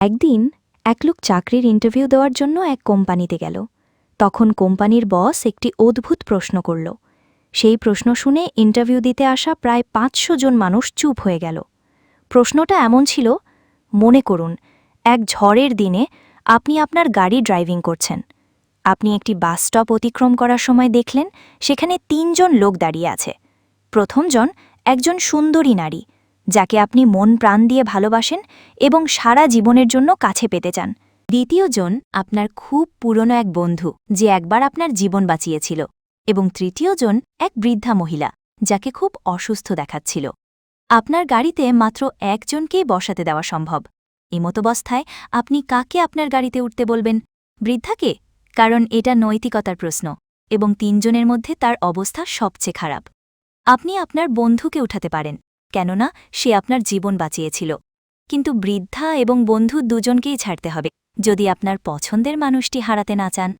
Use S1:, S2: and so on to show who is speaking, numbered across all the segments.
S1: একদিন এক লোক চাকরির ইন্টারভিউ দেওয়ার জন্য এক কোম্পানিতে গেল। তখন কোম্পানির বস একটি অদ্ভুত প্রশ্ন করল। সেই প্রশ্ন শুনে ইন্টারভিউ দিতে আসা প্রায় পাঁচশো জন মানুষ চুপ হয়ে গেল। প্রশ্নটা এমন ছিল, মনে করুন, এক ঝড়ের দিনে আপনি আপনার গাড়ি ড্রাইভিং করছেন। আপনি একটি বাস স্টপ অতিক্রম করার সময় দেখলেন, সেখানে তিনজন লোক দাঁড়িয়ে আছে। প্রথমজন একজন সুন্দরী নারী যাকে আপনি মন প্রাণ দিয়ে ভালোবাসেন এবং সারা জীবনের জন্য কাছে পেতে চান। দ্বিতীয়জন আপনার খুব পুরনো এক বন্ধু, যে একবার আপনার জীবন বাঁচিয়েছিল। এবং তৃতীয়জন এক বৃদ্ধা মহিলা, যাকে খুব অসুস্থ দেখাচ্ছিল। আপনার গাড়িতে মাত্র একজনকেই বসাতে দেওয়া সম্ভব। এমতবস্থায় আপনি কাকে আপনার গাড়িতে উঠতে বলবেন? বৃদ্ধাকে? কারণ এটা নৈতিকতার প্রশ্ন, এবং তিনজনের মধ্যে তার অবস্থা সবচেয়ে খারাপ। আপনি আপনার বন্ধুকে উঠাতে পারেন। কেননা সে আপনার জীবন বাঁচিয়েছিল। কিন্তু বৃদ্ধা এবং বন্ধু দুজনকেই ছাড়তে হবে, যদি আপনার পছন্দের মানুষটি হারাতে না চান।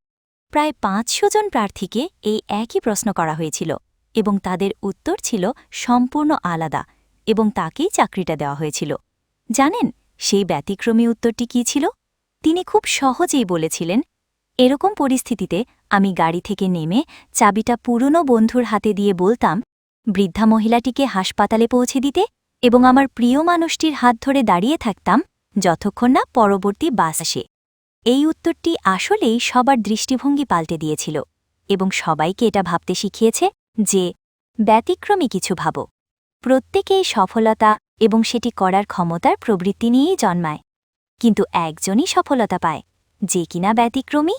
S1: প্রায় পাঁচশো জন প্রার্থীকে এই একই প্রশ্ন করা হয়েছিল এবং তাদের উত্তর ছিল সম্পূর্ণ আলাদা এবং তাকেই চাকরিটা দেওয়া হয়েছিল। জানেন, সেই ব্যতিক্রমী উত্তরটি কী ছিল? তিনি খুব সহজেই বলেছিলেন, এরকম পরিস্থিতিতে আমি গাড়ি থেকে নেমে চাবিটা পুরনো বন্ধুর হাতে দিয়ে বলতাম বৃদ্ধা মহিলাটিকে হাসপাতালে পৌঁছে দিতে এবং আমার প্রিয় মানুষটির হাত ধরে দাঁড়িয়ে থাকতাম যতক্ষণ না পরবর্তী বাস আসে। এই উত্তরটি আসলেই সবার দৃষ্টিভঙ্গি পাল্টে দিয়েছিল এবং সবাইকে এটা ভাবতে শিখিয়েছে যে, ব্যতিক্রমী কিছু ভাবো। প্রত্যেকেই সফলতা এবং সেটি করার ক্ষমতার প্রবৃত্তি নিয়েই জন্মায়। কিন্তু একজনই সফলতা পায়, যে কিনা ব্যতিক্রমী